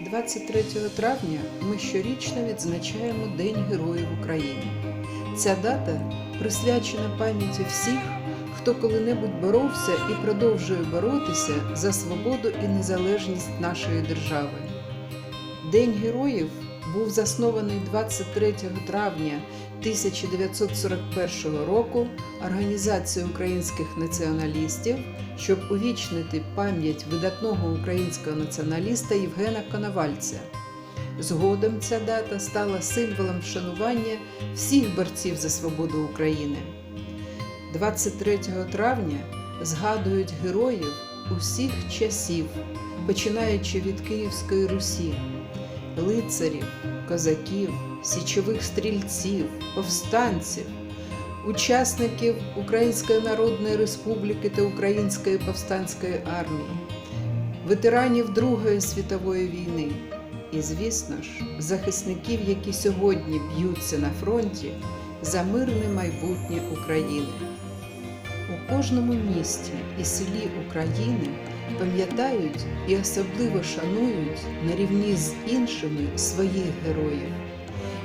23 травня ми щорічно відзначаємо День Героїв України. Ця дата присвячена пам'яті всіх, хто коли-небудь боровся і продовжує боротися за свободу і незалежність нашої держави. День героїв був заснований 23 травня 1941 року Організацією українських націоналістів, щоб увічнити пам'ять видатного українського націоналіста Євгена Коновальця. Згодом ця дата стала символом вшанування всіх борців за свободу України. 23 травня згадують героїв усіх часів, починаючи від Київської Русі, лицарів, козаків, січових стрільців, повстанців, учасників Української Народної Республіки та Української повстанської армії, ветеранів Другої світової війни і, звісно ж, захисників, які сьогодні б'ються на фронті за мирне майбутнє України. У кожному місті і селі України пам'ятають і особливо шанують на рівні з іншими своїх героїв,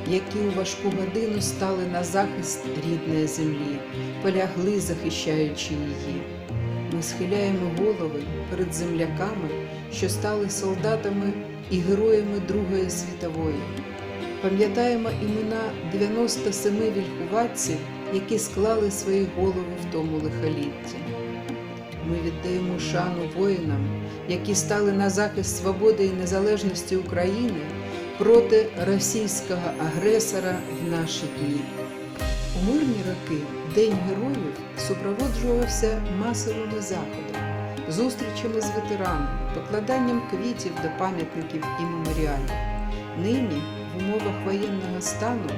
які у важку годину стали на захист рідної землі, полягли, захищаючи її. Ми схиляємо голови перед земляками, що стали солдатами і героями Другої світової. Пам'ятаємо імена 97 вільхуватців, які склали свої голови в тому лихолітті. Ми віддаємо шану воїнам, які стали на захист свободи і незалежності України проти російського агресора в наші дні. У мирні роки День героїв супроводжувався масовими заходами, зустрічами з ветеранами, покладанням квітів до пам'ятників і меморіалів. Нині в умовах воєнного стану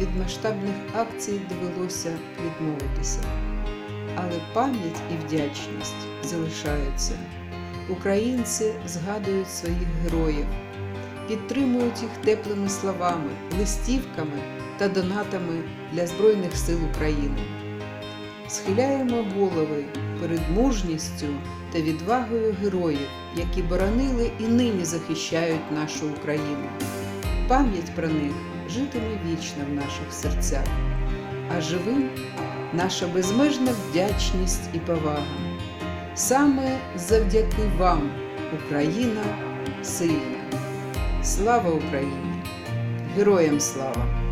від масштабних акцій довелося відмовитися. Але пам'ять і вдячність залишаються. Українці згадують своїх героїв, підтримують їх теплими словами, листівками та донатами для Збройних сил України. Схиляємо голови перед мужністю та відвагою героїв, які боронили і нині захищають нашу Україну. Пам'ять про них житиме вічно в наших серцях, а живим наша безмежна вдячність і повага. Саме завдяки вам Україна сильна. Слава Україні! Героям слава!